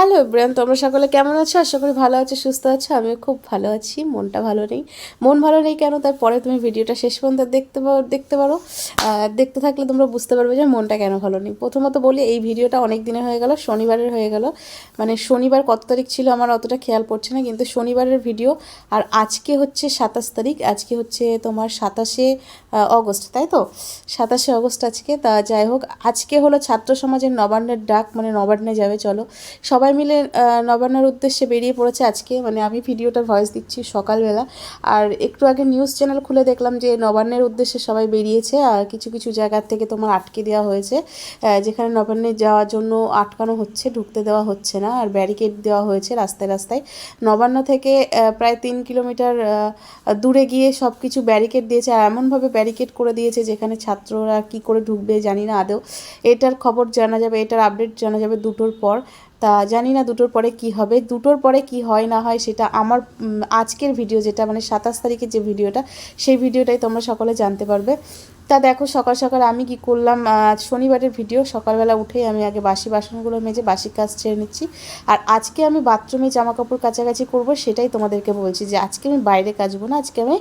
Hello Brian তোমরা সকলে কেমন আছো? আশা করি ভালো আছো, সুস্থ আছো। আমিও খুব ভালো আছি। মনটা ভালো নেই। মন ভালো নেই কেন? তারপরে তুমি ভিডিওটা শেষ পর্যন্ত দেখতে দেখতে পারো। দেখতে থাকলে তোমরা বুঝতে পারবে যে মনটা কেন ভালো নেই। প্রথমত বলি, এই ভিডিওটা অনেক দিনে হয়ে গেল, শনিবারের হয়ে গেল। মানে শনিবার কত তারিখ ছিল আমার অতটা খেয়াল পড়ছে না, কিন্তু শনিবারের ভিডিও, আর আজকে হচ্ছে সাতাশ তারিখ। আজকে হচ্ছে তোমার সাতাশে অগস্ট, তাই তো? সাতাশে অগস্ট আজকে। তা যাই হোক, আজকে হলো ছাত্র সমাজের নবান্নের ডাক মানে নবান্নে যাবে, চলো। সবাই মিলে আহ, নবান্নের উদ্দেশ্যে বেরিয়ে পড়েছে আজকে। মানে আমি ভিডিওটার ভয়েস দিচ্ছি সকালবেলা। আর একটু আগে নিউজ চ্যানেল খুলে দেখলাম যে নবান্নের উদ্দেশ্যে সবাই বেরিয়েছে আর কিছু কিছু জায়গার থেকে তোমার আটকে দেওয়া হয়েছে। যেখানে নবান্নে যাওয়ার জন্য আটকানো হচ্ছে ঢুকতে দেওয়া হচ্ছে না আর ব্যারিকেড দেওয়া হয়েছে রাস্তায় রাস্তায়। নবান্ন থেকে প্রায় তিন কিলোমিটার দূরে গিয়ে সব কিছু ব্যারিকেড দিয়েছে আর এমনভাবে ব্যারিকেড করে দিয়েছে যেখানে ছাত্ররা কি করে ঢুকবে জানি না আদৌ। এটার খবর জানা যাবে এটার আপডেট জানা যাবে দুটোর পর। তা জানি না দুটোর পরে কি হবে। দুটোর পরে কি হয় না হয় সেটা আমার আজকের ভিডিও যেটা মানে সাতাশ তারিখের যে ভিডিওটা সেই ভিডিওটাই তোমরা সকলে জানতে পারবে। তা দেখো সকাল সকাল আমি কি করলাম শনিবারের ভিডিও সকালবেলা উঠেই আমি আগে বাসি বাসনগুলো মেজে বাসি কাজ ছেড়ে নিচ্ছি আর আজকে আমি বাথরুমে জামা কাপড় কাছাকাছি করব সেটাই তোমাদেরকে বলছি যে আজকে আমি বাইরে কাচবো না, আজকে আমি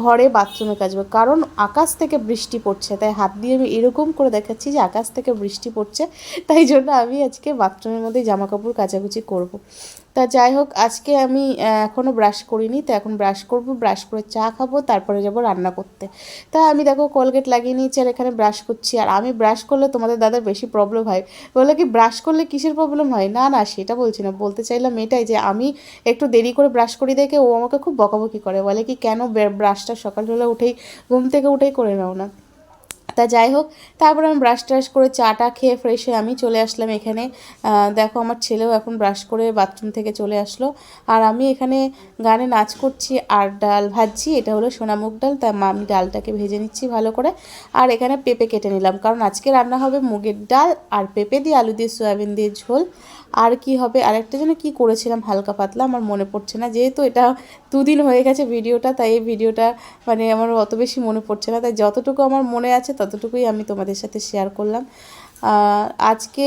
ঘরে বাথরুমে কাচবো কারণ আকাশ থেকে বৃষ্টি পড়ছে, তাই হাত দিয়ে আমি এরকম করে দেখাচ্ছি যে আকাশ থেকে বৃষ্টি পড়ছে, তাই জন্য আমি আজকে বাথরুমের মধ্যে জামা কাপড় কাচাকুচি করব। তা যাই হোক আজকে আমি আহ, এখনও ব্রাশ করিনি তো এখন ব্রাশ করব ব্রাশ করে চা খাব তারপরে যাব রান্না করতে। তা আমি দেখো কোলগেট লাগিয়ে নিয়েছি আর এখানে ব্রাশ করছি। আর আমি ব্রাশ করলে তোমাদের দাদার বেশি প্রবলেম হয়। বলে কি ব্রাশ করলে কিসের প্রবলেম হয়? না না সেটা বলছি না। বলতে চাইলাম এটাই যে আমি একটু দেরি করে ব্রাশ করি দেখে ও আমাকে খুব বকাবকি করে। বলে কি কেন ব্রাশটা সকালবেলা উঠেই ঘুম থেকে উঠেই করে নাও না? তা যাই হোক, তারপর আমি ব্রাশ ট্রাশ করে চাটা খেয়ে ফ্রেশ হয়ে আমি চলে আসলাম এখানে। দেখো আমার ছেলেও এখন ব্রাশ করে বাথরুম থেকে চলে আসলো। আর আমি এখানে গানে নাচ করছি, আর ডাল ভাজছি, এটা হলো সোনামুগ ডাল, তা আমি ডালটাকে ভেজে নিচ্ছি ভালো করে। আর এখানে পেঁপে কেটে নিলাম, কারণ আজকে রান্না হবে মুগের ডাল আর পেঁপে দিয়ে আলু দিয়ে সয়াবিন দিয়ে ঝোল। আর কি হবে? আরেকটা যেন কি করেছিলাম? হালকা পাতলা, আমার মনে পড়ছে না। যেহেতু এটা দুদিন হয়ে গেছে ভিডিওটা, তাই এই ভিডিওটা মানে আমার অত বেশি মনে পড়ছে না। তাই যতটুকু আমার মনে আছে, ততটুকুই আমি তোমাদের সাথে শেয়ার করলাম। আজকে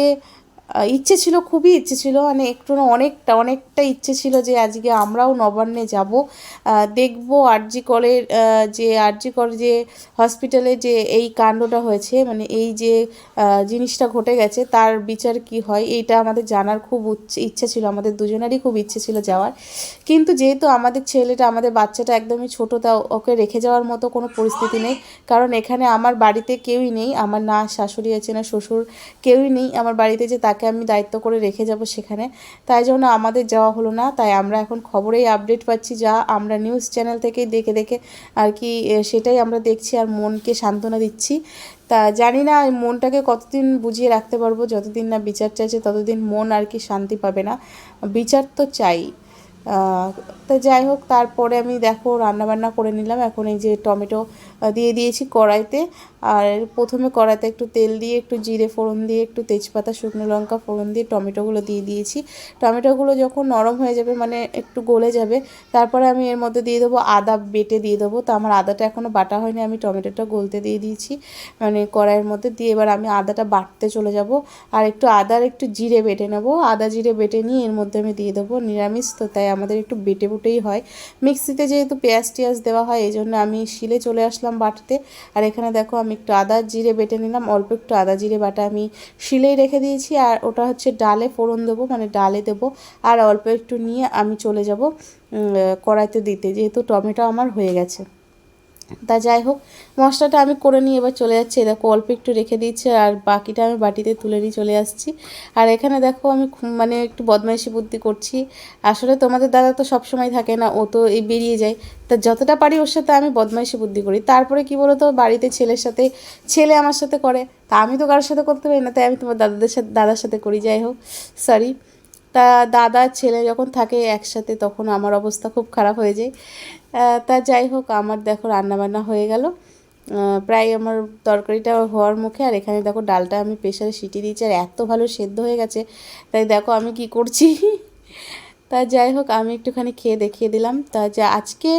ইচ্ছে ছিল, খুবই ইচ্ছে ছিল মানে একটু না অনেকটা অনেকটা ইচ্ছে ছিল যে আজকে আমরাও নবান্নে যাব। দেখব আরজি কলের যে আরজি কর যে হসপিটালে যে এই কাণ্ডটা হয়েছে মানে এই যে জিনিসটা ঘটে গেছে, তার বিচার কি হয়, এইটা আমাদের জানার খুব ইচ্ছে ছিল, আমাদের দুজনেরই খুব ইচ্ছে ছিল যাওয়ার। কিন্তু যেহেতু আমাদের ছেলেটা, আমাদের বাচ্চাটা একদমই ছোট, তা ওকে রেখে যাওয়ার মতো কোনো পরিস্থিতি নেই, কারণ এখানে আমার বাড়িতে কেউই নেই, আমার না শাশুড়ি আছে, না শ্বশুর কেউই নেই, আমার বাড়িতে যে তাকে আমি দায়িত্ব করে রেখে যাব সেখানে। তাই জন্য আমাদের যাওয়া হলো না। তাই আমরা এখন খবরেই আপডেট পাচ্ছি যা আমরা নিউজ চ্যানেল থেকেই দেখে দেখে আর কি সেটাই আমরা দেখছি আর মনকে সান্ত্বনা দিচ্ছি। তা জানি না মনটাকে কতদিন বুঝিয়ে রাখতে পারব, যতদিন না বিচার চাইছে ততদিন মন আর কি শান্তি পাবে না। বিচার তো চাই। তো যাই হোক, তারপরে আমি দেখো রান্নাবান্না করে নিলাম। এখন এই যে টমেটো দিয়ে দিয়েছি কড়াইতে। আর প্রথমে কড়াইতে একটু তেল দিয়ে, একটু জিরে ফোড়ন দিয়ে, একটু তেজপাতা, শুকনো লঙ্কা ফোড়ন দিয়ে, টমেটোগুলো দিয়ে দিয়েছি। টমেটোগুলো যখন নরম হয়ে যাবে মানে একটু গলে যাবে, তারপরে আমি এর মধ্যে দিয়ে দেবো আদা বেটে দিয়ে দেবো। তো আমার আদাটা এখনও বাটা হয়নি, আমি টমেটোটা গলতে দিয়ে দিয়েছি মানে কড়াইয়ের মধ্যে দিয়ে এবার আমি আদাটা বাটতে চলে যাব। আর একটু আদার একটু জিরে বেটে নেব। আদা জিরে বেটে নিয়ে এর মধ্যে আমি দিয়ে দেবো নিরামিষ, তো তাই আমাদের একটু বেটে বুটেই হয়। মিক্সিতে যেহেতু পেঁয়াজ টিয়াজ দেওয়া হয়, এই জন্য আমি শিলে চলে আসলাম বাটতে। আর এখানে দেখো আমি একটু আদা জিরে বেটে নিলাম। অল্প একটু আদা জিরে বাটা আমি শিলেই রেখে দিয়েছি। আর ওটা হচ্ছে ডালে ফোড়ন দেবো মানে ডালে দেবো। আর অল্প একটু নিয়ে আমি চলে যাব কড়াইতে দিতে, যেহেতু টমেটো আমার হয়ে গেছে। তা যাই হোক, মশলাটা আমি করে নিয়ে এবার চলে যাচ্ছি। দেখো, অল্প একটু রেখে দিয়েছি আর বাকিটা আমি বাটিতে তুলে নিয়ে চলে আসছি। আর এখানে দেখো, আমি মানে একটু বদমাইশি বুদ্ধি করছি। আসলে তোমাদের দাদা তো সব সময় থাকে না, ও তো এই বেরিয়ে যায়। তা যতটা পারি ওর সাথে আমি বদমাইশি বুদ্ধি করি। তারপরে কি বলো তো বাড়িতে ছেলের সাথে, ছেলে আমার সাথে করে। তা আমি তো কারোর সাথে করতে পারি না, তাই আমি তোমার দাদাদের সাথে, দাদার সাথে করি, যাই হোক সরি তা দাদা ছেলে যখন থাকে একসাথে, তখন আমার অবস্থা খুব খারাপ হয়ে যায়। তা যাই হোক, আমার দেখো রান্নাবান্না হয়ে গেল। প্রায় আমার তরকারিটা হওয়ার মুখে, আর এখানে দেখো ডালটা আমি প্রেশারে সিটি দিয়েছি, আর এত ভালো সেদ্ধ হয়ে গেছে। তাই দেখো আমি কি করছি? তা যাই হোক, আমি একটুখানি খেয়ে দেখিয়ে দিলাম। তা যা, আজকে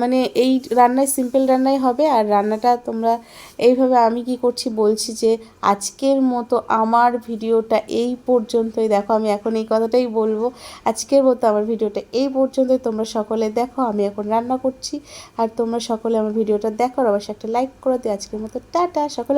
মানে এই রান্নায় সিম্পল রান্নাই হবে। আর রান্নাটা তোমরা এইভাবে আমি কি করছি বলছি যে, আজকের মতো আমার ভিডিওটা এই পর্যন্তই। দেখো, আমি এখন এই কথাটাই বলব। আজকের মতো আমার ভিডিওটা এই পর্যন্তই। তোমরা সকলে দেখো, আমি এখন রান্না করছি। আর তোমরা সকলে আমার ভিডিওটা দেখো। অবশ্যই একটা লাইক করে দিও। আজকের মতো, টাটা। সকলে